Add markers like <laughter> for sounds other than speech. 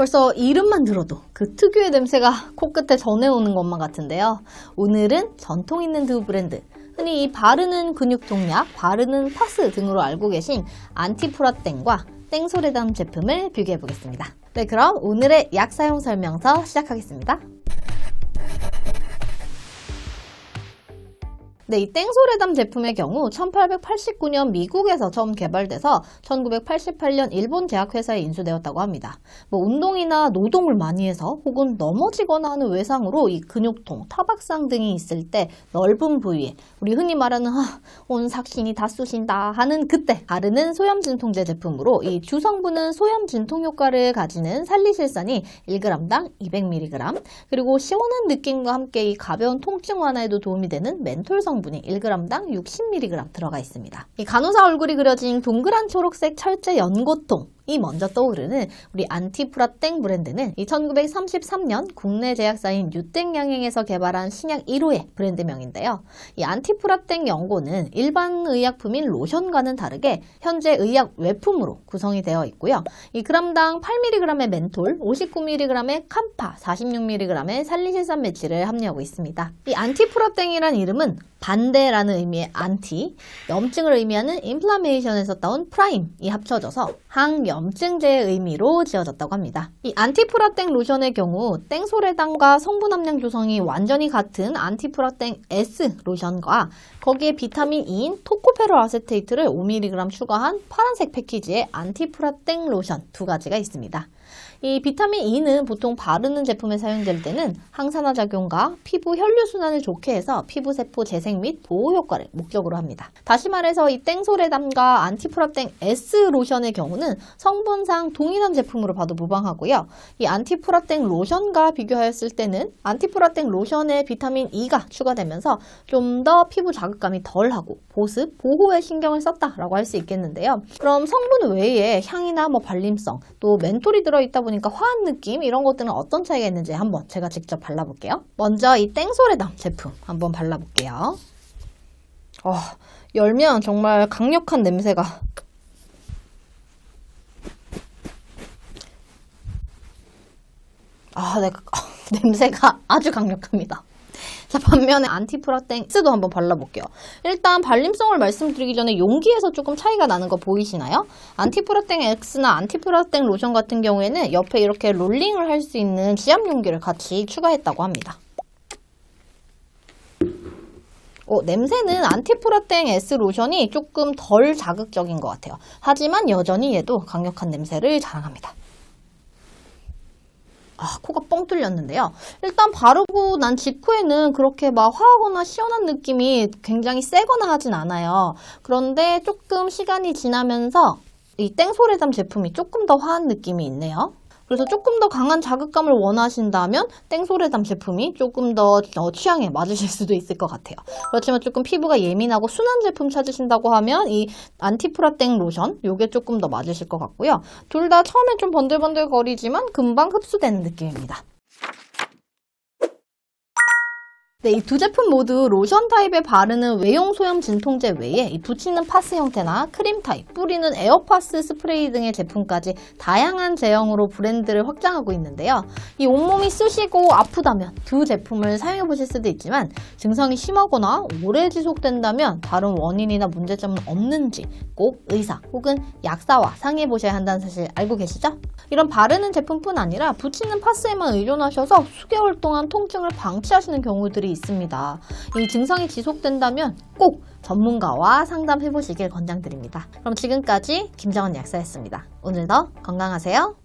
벌써 이름만 들어도 그 특유의 냄새가 코끝에 전해오는 것만 같은데요. 오늘은 전통 있는 두 브랜드, 흔히 이 바르는 근육통약, 바르는 파스 등으로 알고 계신 안티프라땡과 땡소레담 제품을 비교해 보겠습니다. 네, 그럼 오늘의 약 사용 설명서 시작하겠습니다. 네, 이 땡소레담 제품의 경우 1889년 미국에서 처음 개발돼서 1988년 일본 제약회사에 인수되었다고 합니다. 뭐 운동이나 노동을 많이 해서 혹은 넘어지거나 하는 외상으로 이 근육통, 타박상 등이 있을 때 넓은 부위에 우리 흔히 말하는 아, 온 삭신이 다 쑤신다 하는 그때 바르는 소염 진통제 제품으로 이 주성분은 소염 진통 효과를 가지는 살리실산이 1g당 200mg 그리고 시원한 느낌과 함께 이 가벼운 통증 완화에도 도움이 되는 멘톨 성분 이 1g당 60mg 들어가 있습니다. 이 간호사 얼굴이 그려진 동그란 초록색 철제 연고통 이 먼저 떠오르는 우리 안티프라땡 브랜드는 1933년 국내 제약사인 유땡양행에서 개발한 신약 1호의 브랜드명인데요. 이 안티프라땡 연고는 일반 의약품인 로션과는 다르게 현재 의약 외품으로 구성이 되어 있고요. 이 그람당 8mg의 멘톨, 59mg의 캄파, 46mg의 살리실산 매치를 함유하고 있습니다. 이 안티프라땡이란 이름은 반대라는 의미의 안티, 염증을 의미하는 인플라메이션에서 따온 프라임이 합쳐져서 항염증제의 의미로 지어졌다고 합니다. 이 안티프라땡 로션의 경우 땡소레당과 성분 함량 조성이 완전히 같은 안티프라땡 S 로션과 거기에 비타민 E인 토코페롤 아세테이트를 5mg 추가한 파란색 패키지의 안티프라땡 로션 두 가지가 있습니다. 이 비타민 E는 보통 바르는 제품에 사용될 때는 항산화 작용과 피부 혈류 순환을 좋게 해서 피부 세포 재생 및 보호 효과를 목적으로 합니다. 다시 말해서 이 땡소레담과 안티프라땡 S 로션의 경우는 성분상 동일한 제품으로 봐도 무방하고요. 이 안티프라땡 로션과 비교하였을 때는 안티프라땡 로션에 비타민 E가 추가되면서 좀 더 피부 자극감이 덜하고 보습, 보호에 신경을 썼다라고 할 수 있겠는데요. 그럼 성분 외에 향이나 뭐 발림성, 또 멘톨이 들어있다 보니까 화한 느낌 이런 것들은 어떤 차이가 있는지 한번 제가 직접 발라볼게요. 먼저 이 땡소레담 제품 한번 발라볼게요. 어, 열면 정말 강력한 냄새가 아, 네, <laughs> 냄새가 아주 강력합니다. 자, 반면에 안티프라땡 X도 한번 발라볼게요. 일단 발림성을 말씀드리기 전에 용기에서 조금 차이가 나는 거 보이시나요? 안티프라땡 X나 안티프라땡 로션 같은 경우에는 옆에 이렇게 롤링을 할 수 있는 지압 용기를 같이 추가했다고 합니다. 어, 냄새는 안티프라땡 S 로션이 조금 덜 자극적인 것 같아요. 하지만 여전히 얘도 강력한 냄새를 자랑합니다. 아, 코가 뻥 뚫렸는데요. 일단 바르고 난 직후에는 그렇게 막 화하거나 시원한 느낌이 굉장히 세거나 하진 않아요. 그런데 조금 시간이 지나면서 이 땡소레담 제품이 조금 더 화한 느낌이 있네요. 그래서 조금 더 강한 자극감을 원하신다면 땡소레담 제품이 조금 더 어, 취향에 맞으실 수도 있을 것 같아요. 그렇지만 조금 피부가 예민하고 순한 제품 찾으신다고 하면 이 안티프라땡 로션 요게 조금 더 맞으실 것 같고요. 둘 다 처음엔 좀 번들번들 거리지만 금방 흡수되는 느낌입니다. 네, 이 두 제품 모두 로션 타입에 바르는 외용 소염 진통제 외에 이 붙이는 파스 형태나 크림 타입, 뿌리는 에어파스 스프레이 등의 제품까지 다양한 제형으로 브랜드를 확장하고 있는데요. 이 온몸이 쑤시고 아프다면 두 제품을 사용해 보실 수도 있지만 증상이 심하거나 오래 지속된다면 다른 원인이나 문제점은 없는지 꼭 의사 혹은 약사와 상의해 보셔야 한다는 사실 알고 계시죠? 이런 바르는 제품뿐 아니라 붙이는 파스에만 의존하셔서 수개월 동안 통증을 방치하시는 경우 있습니다. 이 증상이 지속된다면 꼭 전문가와 상담해 보시길 권장드립니다. 그럼 지금까지 김정은 약사였습니다. 오늘도 건강하세요.